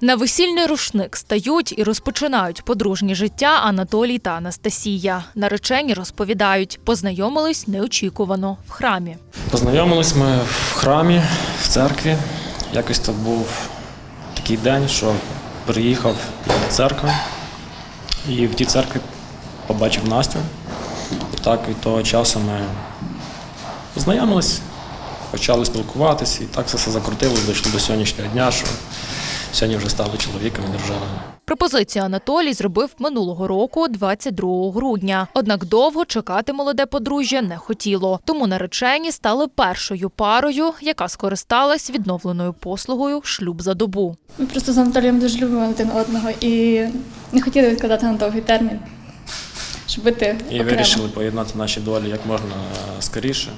На весільний рушник стають і розпочинають подружнє життя Анатолій та Анастасія. Наречені розповідають, познайомились неочікувано в храмі. Познайомились ми в храмі, в церкві. Якось то був такий день, що приїхав до церкви і в тій церкві побачив Настю. І так від того часу ми познайомились, почали спілкуватися, і так все, все закрутилось, дійшло до сьогоднішнього дня, що сьогодні вже стали чоловіком і дружиною. Пропозицію Анатолій зробив минулого року, 22 грудня. Однак довго чекати молоде подружжя не хотіло. Тому наречені стали першою парою, яка скористалась відновленою послугою шлюб за добу. Ми просто з Анатолієм дуже любимо один одного і не хотіли відкладати на довгий термін, щоб бути І окремо. вирішили поєднати наші долі як можна скоріше.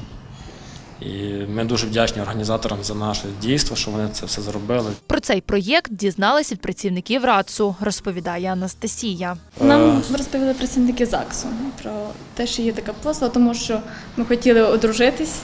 І ми дуже вдячні організаторам за наше дійство, що вони це все зробили. Про цей проєкт дізналась від працівників РАЦУ, розповідає Анастасія. Нам розповіли працівники ЗАГСу про те, що є така послуга, тому що ми хотіли одружитись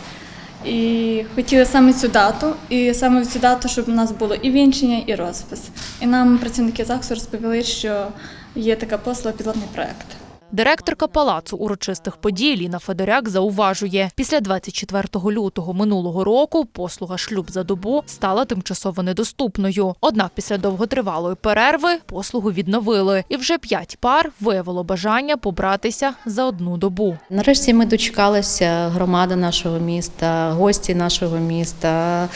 і хотіли саме цю дату, і саме в цю дату, щоб у нас було і вінчення, і розпис. І нам працівники ЗАГСу розповіли, що є така послуга пілотний проект. Директорка палацу урочистих подій Ліна Федоряк зауважує, після 24 лютого минулого року послуга шлюб за добу стала тимчасово недоступною. Однак після довготривалої перерви послугу відновили, і вже п'ять пар виявило бажання побратися за одну добу. Нарешті ми дочекалися громади нашого міста, гості нашого міста.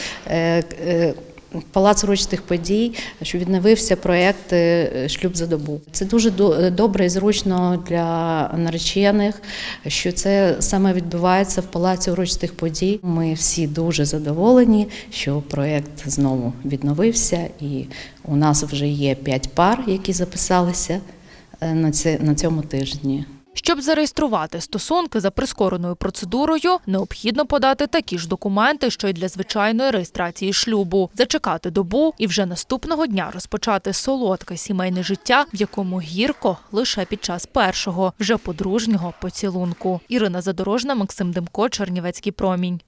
Е, е, Палац урочистих подій, що відновився проєкт е, Шлюб за добу. Це дуже до- добре і зручно для наречених, що це саме відбувається в палаці урочистих подій. Ми всі дуже задоволені, що проєкт знову відновився, і у нас вже є п'ять пар, які записалися е, на цьому тижні. Щоб зареєструвати стосунки за прискореною процедурою, необхідно подати такі ж документи, що й для звичайної реєстрації шлюбу, зачекати добу і вже наступного дня розпочати солодке сімейне життя, в якому гірко лише під час першого, вже подружнього поцілунку. Ірина Задорожна, Максим Демко, Чернівецький промінь.